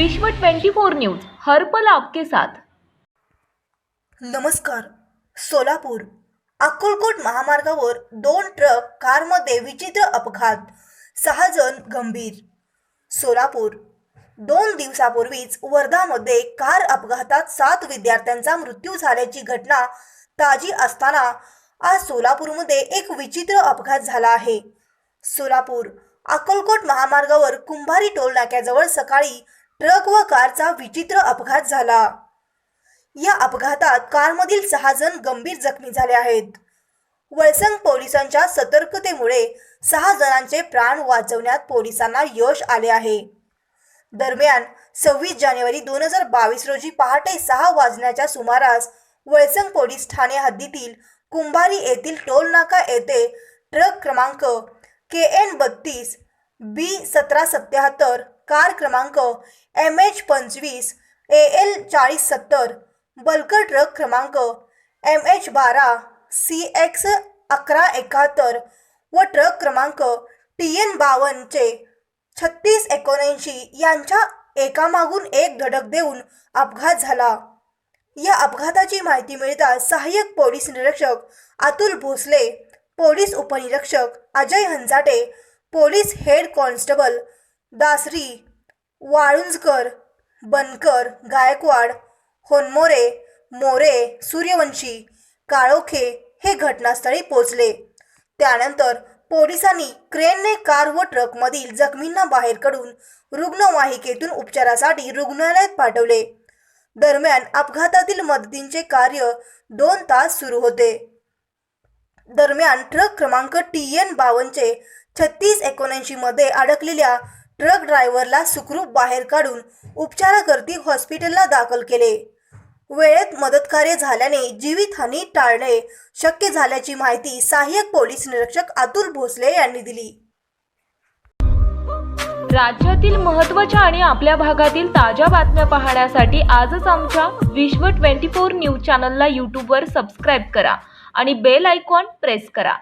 विश्व 24 न्यूज हर पल आपके साथ. नमस्कार. सोलापूर अक्कलकोट महामार्गावर दोन ट्रक कारमध्ये विचित्र अपघात सहा जण गंभीर. सोलापूर दोन दिवसापूर्वीच वर्धामध्ये कार अपघातात सात विद्यार्थ्यांचा मृत्यू झाल्याची घटना ताजी असताना आज सोलापूरमध्ये एक विचित्र अपघात झाला आहे. सोलापूर अक्कलकोट महामार्गावर कुंभारी टोल नाक्याजवळ सकाळी ट्रक व कारचा विचित्र अपघात झाला. या अपघातात कारमधील सहा जण गंभीर जखमी झाले आहेत. वळसंग पोलिसांच्या सतर्कतेमुळे सहा जणांचे प्राण वाचवण्यात पोलिसांना यश आले आहे. दरम्यान सव्वीस जानेवारी दोन हजार बावीस रोजी पहाटे सहा वाजण्याच्या सुमारास वळसंग पोलीस ठाणे हद्दीतील कुंभारी येथील टोल नाका येथे ट्रक क्रमांक के एन बत्तीस बी सतरा सत्याहत्तर कार क्रमांक एम एच पंचवीस ए एल चाळीस सत्तर बल्कर ट्रक क्रमांक एम एच बारा सी एक्स अकरा एकाहत्तर व ट्रक क्रमांक टी एन बावन्नचे छत्तीस एकोणऐंशी यांच्या एकामागून एक धडक देऊन अपघात झाला. या अपघाताची माहिती मिळताच सहाय्यक पोलीस निरीक्षक अतुल भोसले पोलीस उपनिरीक्षक Ajay Hanjate police head constable Dasari Walunjkar Bankar Gaikwad Honmore More Suryavanshi Kalokhe हे घटनास्थळी पोचले त्यानंतर पोलिसांनी क्रेनने कार व ट्रकमधील जखमींना बाहेर काढून रुग्णवाहिकेतून उपचारासाठी रुग्णालयात पाठवले. दरम्यान अपघातातील मदतींचे कार्य दोन तास सुरू होते. दरम्यान ट्रक क्रमांक टी एन बावनचे छत्तीस एकोणऐंशी मध्ये अडकलेल्या ट्रक ड्रायव्हरला सुखरूप बाहेर काढून उपचाराकरती हॉस्पिटलला दाखल केले. वेळेत मदतकार्य झाल्याने जीवितहानी टाळणे शक्य झाल्याची माहिती सहाय्यक पोलीस निरीक्षक अतुल भोसले यांनी दिली. राज्यातील महत्त्वाच्या आणि आपल्या भागातील ताज्या बातम्या पाहण्यासाठी आजच आमच्या विश्व 24 न्यूज चॅनलला यूट्यूबवर सबस्क्राईब करा आणि बेल आयकॉन प्रेस करा.